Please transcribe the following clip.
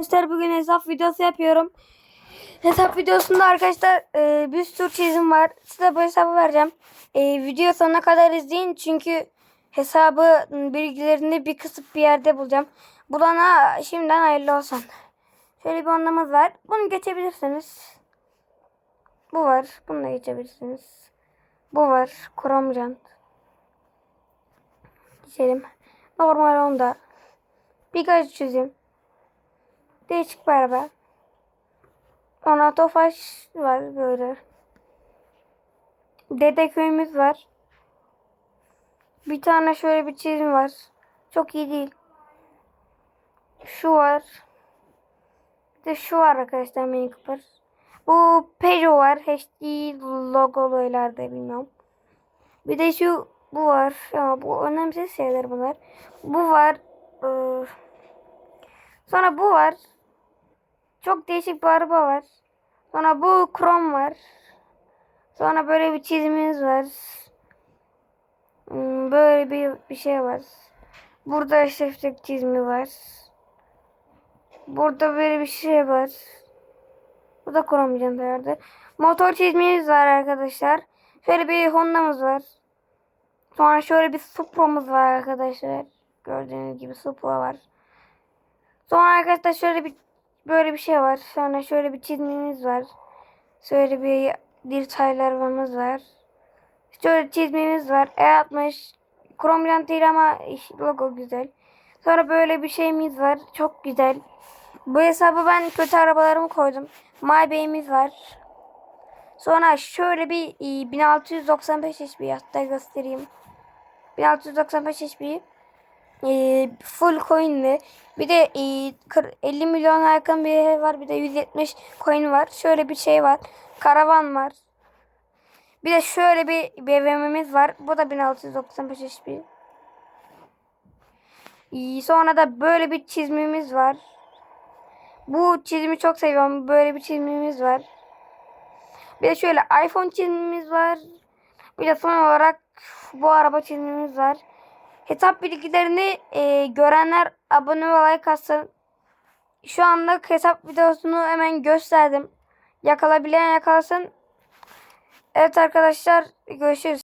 Arkadaşlar bugün hesap videosu yapıyorum. Hesap videosunda arkadaşlar e, bir sürü çizim var. Size bu hesabı vereceğim. E, video sonuna kadar izleyin çünkü hesabı bilgilerini bir kısıp bir yerde bulacağım. Bulana şimdiden hayırlı olsun. Şöyle bir onlamız var. Bunu geçebilirsiniz. Bu var. Bunu da geçebilirsiniz. Bu var. Krom jant. Geçelim. Normal onda. Birkaç çizim. Değişik bir araba. Ona Tofaş var böyle. Dede köyümüz var. Bir tane şöyle bir çizim var. Çok iyi değil. Şu var. Bir de şu var arkadaşlar Mini Cooper. Bu Peugeot var. HD logoluylarda bilmiyorum. Bir de şu bu var. Ama bu önemsiz şeyler bunlar. Bu var. Ee, sonra bu var. Çok değişik bir araba var. Sonra bu krom var. Sonra böyle bir çizimimiz var. Hmm, Böyle bir, bir şey var. Burada şeflik çizimi var. Burada böyle bir şey var. Bu da krom jantlarda. Motor çizimimiz var arkadaşlar. Şöyle bir Honda'mız var. Sonra şöyle bir Supra'mız var arkadaşlar. Gördüğünüz gibi Supra var. Sonra arkadaşlar şöyle bir böyle bir şey var. Sonra şöyle bir çizimimiz var. Şöyle bir detaylarımız var. Şöyle çizimimiz var. E60 krom jant değil ama logo güzel. Sonra böyle bir şeyimiz var. Çok güzel. Bu hesabı ben kötü arabalarımı koydum. My Bey'imiz var. Sonra şöyle bir e, 1695 HP hatta göstereyim. 1695 HP e, full coin'li. Bir de e, kır- 50 milyon yakın bir ev var. Bir de 170 coin var. Şöyle bir şey var. Karavan var. Bir de şöyle bir BVM'miz var. Bu da 1695 HP. E, sonra da böyle bir çizimimiz var. Bu çizimi çok seviyorum. Böyle bir çizimimiz var. Bir de şöyle iPhone çizimimiz var. Bir de son olarak bu araba çizimimiz var. Hesap bilgilerini e, görenler abone ve like atsın. Şu anlık hesap videosunu hemen gösterdim. Yakalabilen yakalasın. Evet arkadaşlar görüşürüz.